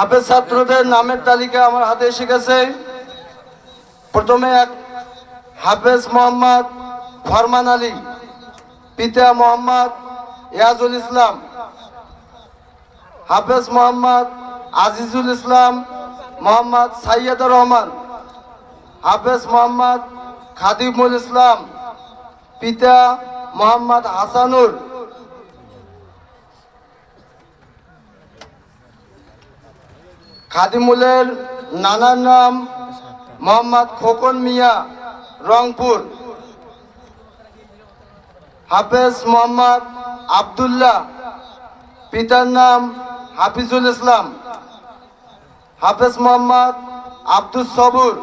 হাফেজ ছাত্রদের নামের তালিকা আমার হাতে এসে গেছে। প্রথমে এক হাফেজ মোহাম্মদ ফরমান আলী, পিতা মোহাম্মদ ইয়াজুল ইসলাম, হাফেজ মোহাম্মদ আজিজুল ইসলাম, মোহাম্মদ সাইয়দুর রহমান, হাফেজ মোহাম্মদ খাদিমুল ইসলাম, পিতা মোহাম্মদ হাসানুর খাদিমুলের নানার নাম মোহাম্মদ খোকন মিয়া, রংপুর। হাফেজ মোহাম্মদ আবদুল্লাহ, পিতার নাম হাফিজুল ইসলাম। হাফেজ মোহাম্মদ আব্দুল সবুর,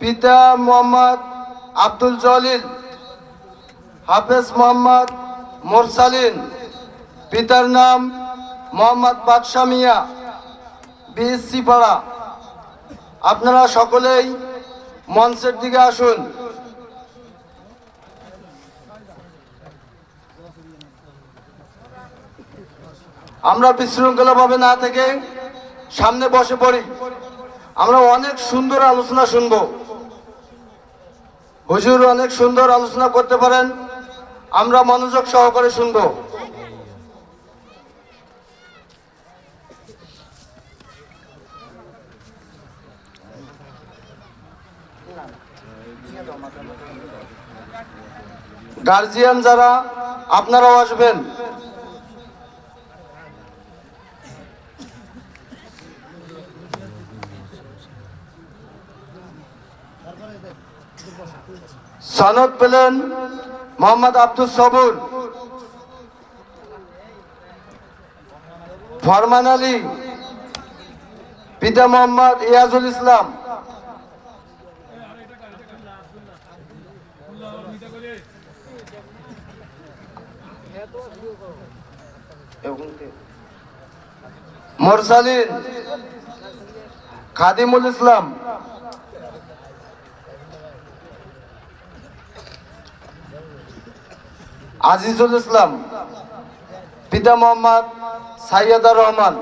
পিতা মোহাম্মদ আব্দুল জলিল। হাফেজ মোহাম্মদ মোরসালিন, পিতার নাম মোহাম্মদ বাদশা মিয়া। বিএসসি পাড়া। আপনারা সকলেই মঞ্চের দিকে আসুন। আমরা বিশৃঙ্খলাভাবে না থেকে সামনে বসে পড়ি। আমরা অনেক সুন্দর আলোচনা শুনব। হুজুর অনেক সুন্দর আলোচনা করতে পারেন। আমরা মনোযোগ সহকারে শুনব। গার্জিয়ান যারা, আপনারাও আসবেন। সনদ পেলেন মোহাম্মদ আব্দুল সবুর। ফরমান আলী, পিতা মোহাম্মদ ইয়াজুল ইসলাম। মোরসালিন খাদিমুল ইসলাম। আজিজুল ইসলাম পিতা মোহাম্মদ সাইয়দা রহমান।